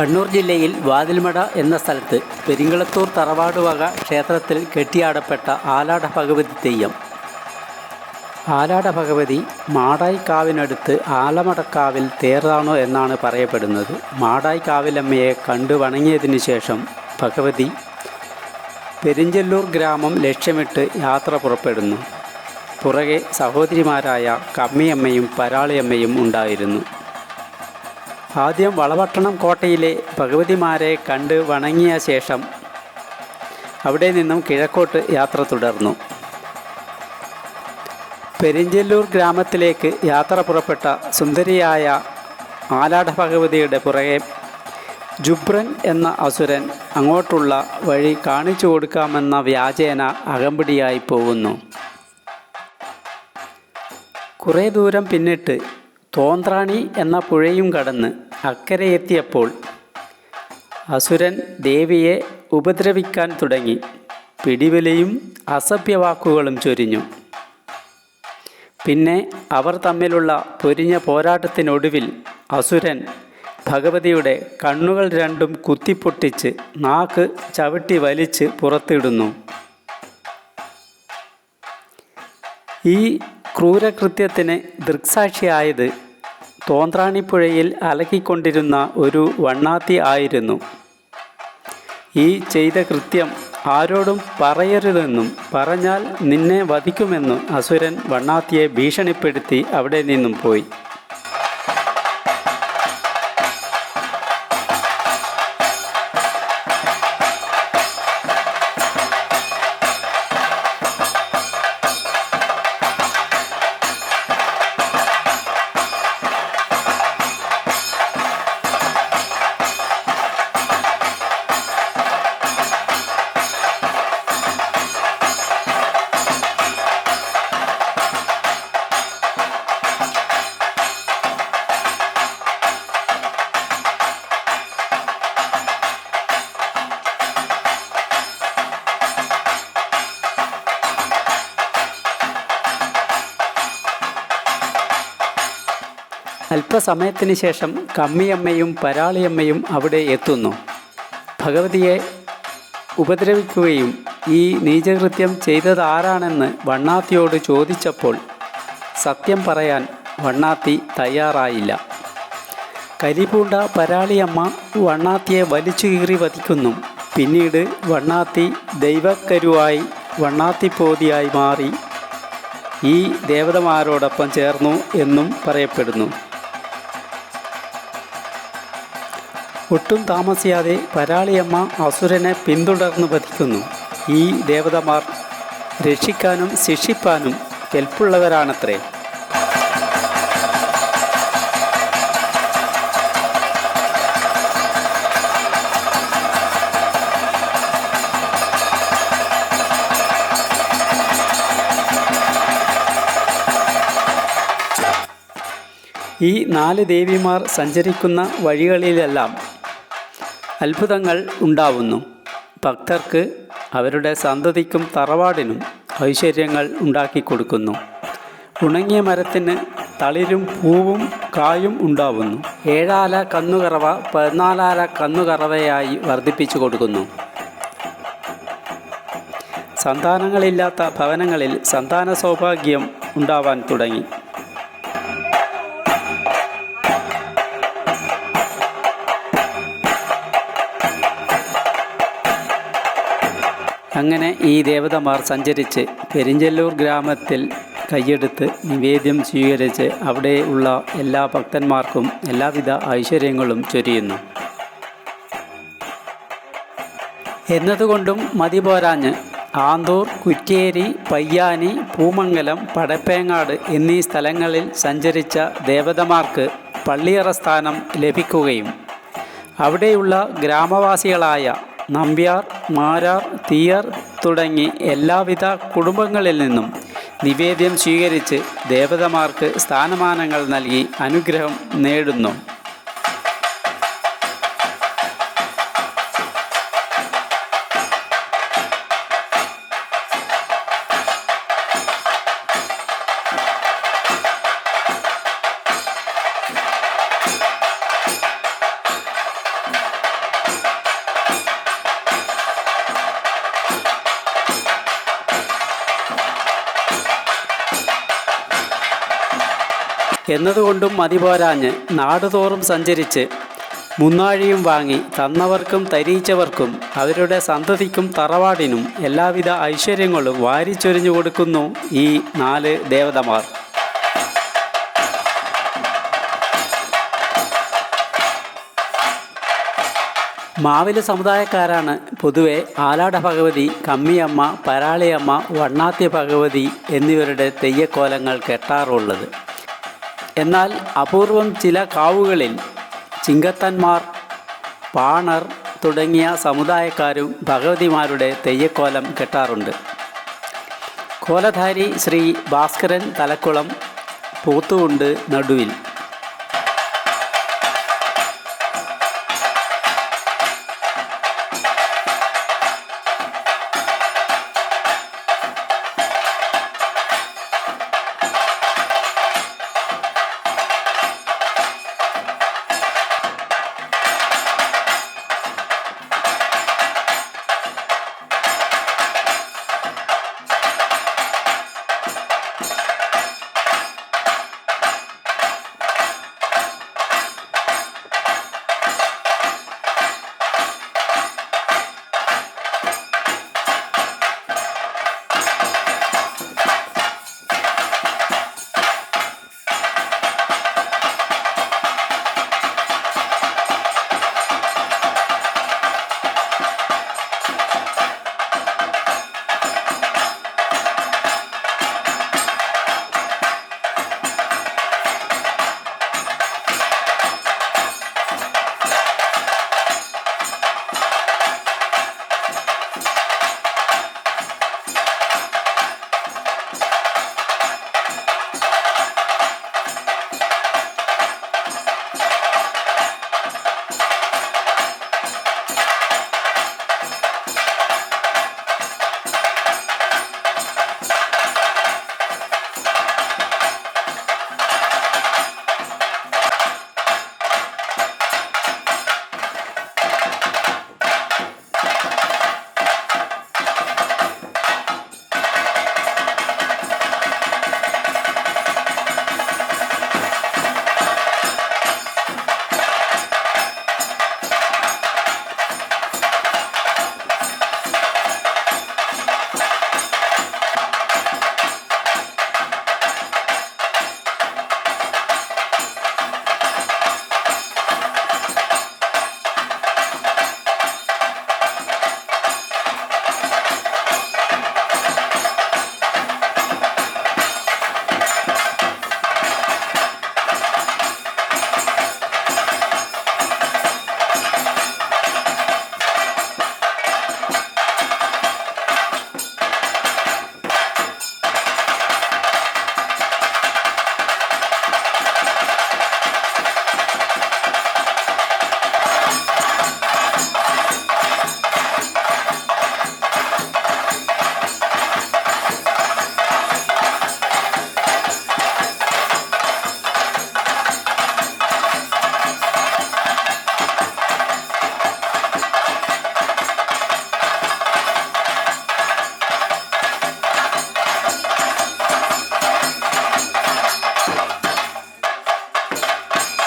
കണ്ണൂർ ജില്ലയിൽ വാതിൽമട എന്ന സ്ഥലത്ത് പെരിങ്കളത്തൂർ തറവാട് വക ക്ഷേത്രത്തിൽ കെട്ടിയാടപ്പെട്ട ആലാട ഭഗവതി തെയ്യം. ആലാട ഭഗവതി മാടായിക്കാവിനടുത്ത് ആലമടക്കാവിൽ തേറാണോ എന്നാണ് പറയപ്പെടുന്നത്. മാടായിക്കാവിലമ്മയെ കണ്ടു വണങ്ങിയതിനു ശേഷം ഭഗവതി പെരിഞ്ചല്ലൂർ ഗ്രാമം ലക്ഷ്യമിട്ട് യാത്ര പുറപ്പെടുന്നു. പുറകെ സഹോദരിമാരായ കമ്മിയമ്മയും പരാളിയമ്മയും ഉണ്ടായിരുന്നു. ആദ്യം വളപട്ടണം കോട്ടയിലെ ഭഗവതിമാരെ കണ്ട് വണങ്ങിയ ശേഷം അവിടെ നിന്നും കിഴക്കോട്ട് യാത്ര തുടർന്നു. പെരിഞ്ചല്ലൂർ ഗ്രാമത്തിലേക്ക് യാത്ര പുറപ്പെട്ട സുന്ദരിയായ ആലാട ഭഗവതിയുടെ പുറകെ ജുബ്രൻ എന്ന അസുരൻ അങ്ങോട്ടുള്ള വഴി കാണിച്ചു കൊടുക്കാമെന്ന വ്യാജേന അകമ്പടിയായി പോകുന്നു. കുറേ ദൂരം പിന്നിട്ട് തോന്ത്രാണി എന്ന പുഴയും കടന്ന് അക്കരെ എത്തിയപ്പോൾ അസുരൻ ദേവിയെ ഉപദ്രവിക്കാൻ തുടങ്ങി. പിടിവലിയും അസഭ്യവാക്കുകളും ചൊരിഞ്ഞു. പിന്നെ അവർ തമ്മിലുള്ള പൊരിഞ്ഞ പോരാട്ടത്തിനൊടുവിൽ അസുരൻ ഭഗവതിയുടെ കണ്ണുകൾ രണ്ടും കുത്തിപ്പൊട്ടിച്ച് നാക്ക് ചവിട്ടി വലിച്ച് പുറത്തിടുന്നു. ഈ ക്രൂരകൃത്യത്തിന് ദൃക്സാക്ഷിയായത് തോന്ത്രാണിപ്പുഴയിൽ അലക്കിക്കൊണ്ടിരുന്ന ഒരു വണ്ണാത്തി ആയിരുന്നു. ഈ ചെയ്ത കൃത്യം ആരോടും പറയരുതെന്നും പറഞ്ഞാൽ നിന്നെ വധിക്കുമെന്നും അസുരൻ വണ്ണാത്തിയെ ഭീഷണിപ്പെടുത്തി അവിടെ നിന്നും പോയി. അല്പസമയത്തിന് ശേഷം കമ്മിയമ്മയും പരാളിയമ്മയും അവിടെ എത്തുന്നു. ഭഗവതിയെ ഉപദ്രവിക്കുകയും ഈ നീചകൃത്യം ചെയ്തതാരാണെന്ന് വണ്ണാത്തിയോട് ചോദിച്ചപ്പോൾ സത്യം പറയാൻ വണ്ണാത്തി തയ്യാറായില്ല. കരിപൂണ്ട പരാളിയമ്മ വണ്ണാത്തിയെ വലിച്ചു കീറി വധിക്കുന്നു. പിന്നീട് വണ്ണാത്തി ദൈവക്കരുവായി വണ്ണാത്തിപ്പോതിയായി മാറി ഈ ദേവതമാരോടൊപ്പം ചേർന്നു എന്നും പറയപ്പെടുന്നു. ഒട്ടും താമസിയാതെ പരാളിയമ്മ അസുരനെ പിന്തുടർന്ന് വധിക്കുന്നു. ഈ ദേവതമാർ രക്ഷിക്കാനും ശിക്ഷിപ്പാനും കെൽപ്പുള്ളവരാണത്രേ. ഈ നാല് ദേവിമാർ സഞ്ചരിക്കുന്ന വഴികളിലെല്ലാം അത്ഭുതങ്ങൾ ഉണ്ടാവുന്നു. ഭക്തർക്ക് അവരുടെ സന്തതിക്കും തറവാടിനും ഐശ്വര്യങ്ങൾ ഉണ്ടാക്കി കൊടുക്കുന്നു. ഉണങ്ങിയ മരത്തിന് തളിരും പൂവും കായും ഉണ്ടാവുന്നു. ഏഴാല കന്നുകറവ പതിനാലാല കന്നുകറവയായി വർദ്ധിപ്പിച്ചു കൊടുക്കുന്നു. സന്താനങ്ങളില്ലാത്ത ഭവനങ്ങളിൽ സന്താന സൗഭാഗ്യം ഉണ്ടാവാൻ തുടങ്ങി. അങ്ങനെ ഈ ദേവതമാർ സഞ്ചരിച്ച് പെരിഞ്ചല്ലൂർ ഗ്രാമത്തിൽ കൈയെടുത്ത് നിവേദ്യം സ്വീകരിച്ച് അവിടെയുള്ള എല്ലാ ഭക്തന്മാർക്കും എല്ലാവിധ ഐശ്വര്യങ്ങളും ചൊരിയുന്നു. എന്നതുകൊണ്ടും മതി പോരാഞ്ഞ് ആന്തൂർ കുറ്റേരി പയ്യാനി പൂമംഗലം പടപ്പേങ്ങാട് എന്നീ സ്ഥലങ്ങളിൽ സഞ്ചരിച്ച ദേവതമാർക്ക് പള്ളിയറ സ്ഥാനം ലഭിക്കുകയും അവിടെയുള്ള ഗ്രാമവാസികളായ നമ്പ്യാർ മാരാർ തീയർ തുടങ്ങി എല്ലാവിധ കുടുംബങ്ങളിൽ നിന്നും നിവേദ്യം സ്വീകരിച്ച് ദേവതമാർക്ക് സ്ഥാനമാനങ്ങൾ നൽകി അനുഗ്രഹം നേടുന്നു. എന്നതുകൊണ്ടും മതിപോരാഞ്ഞ് നാടുതോറും സഞ്ചരിച്ച് മുന്നാഴിയും വാങ്ങി തന്നവർക്കും തരിയിച്ചവർക്കും അവരുടെ സന്തതിക്കും തറവാടിനും എല്ലാവിധ ഐശ്വര്യങ്ങളും വാരിച്ചൊരിഞ്ഞു കൊടുക്കുന്നു ഈ നാല് ദേവതമാർ. മാവില സമുദായക്കാരാണ് പൊതുവെ ആലാട ഭഗവതി കമ്മിയമ്മ പരാളിയമ്മ വണ്ണാത്തി ഭഗവതി എന്നിവരുടെ തെയ്യക്കോലങ്ങൾ കെട്ടാറുള്ളത്. എന്നാൽ അപൂർവം ചില കാവുകളിൽ ചിങ്കത്തന്മാർ പാണർ തുടങ്ങിയ സമുദായക്കാരും ഭഗവതിമാരുടെ തെയ്യക്കോലം കെട്ടാറുണ്ട്. കോലധാരി ശ്രീ ഭാസ്കരൻ തലക്കുളം പൂത്തുകൊണ്ട് നടുവിൽ.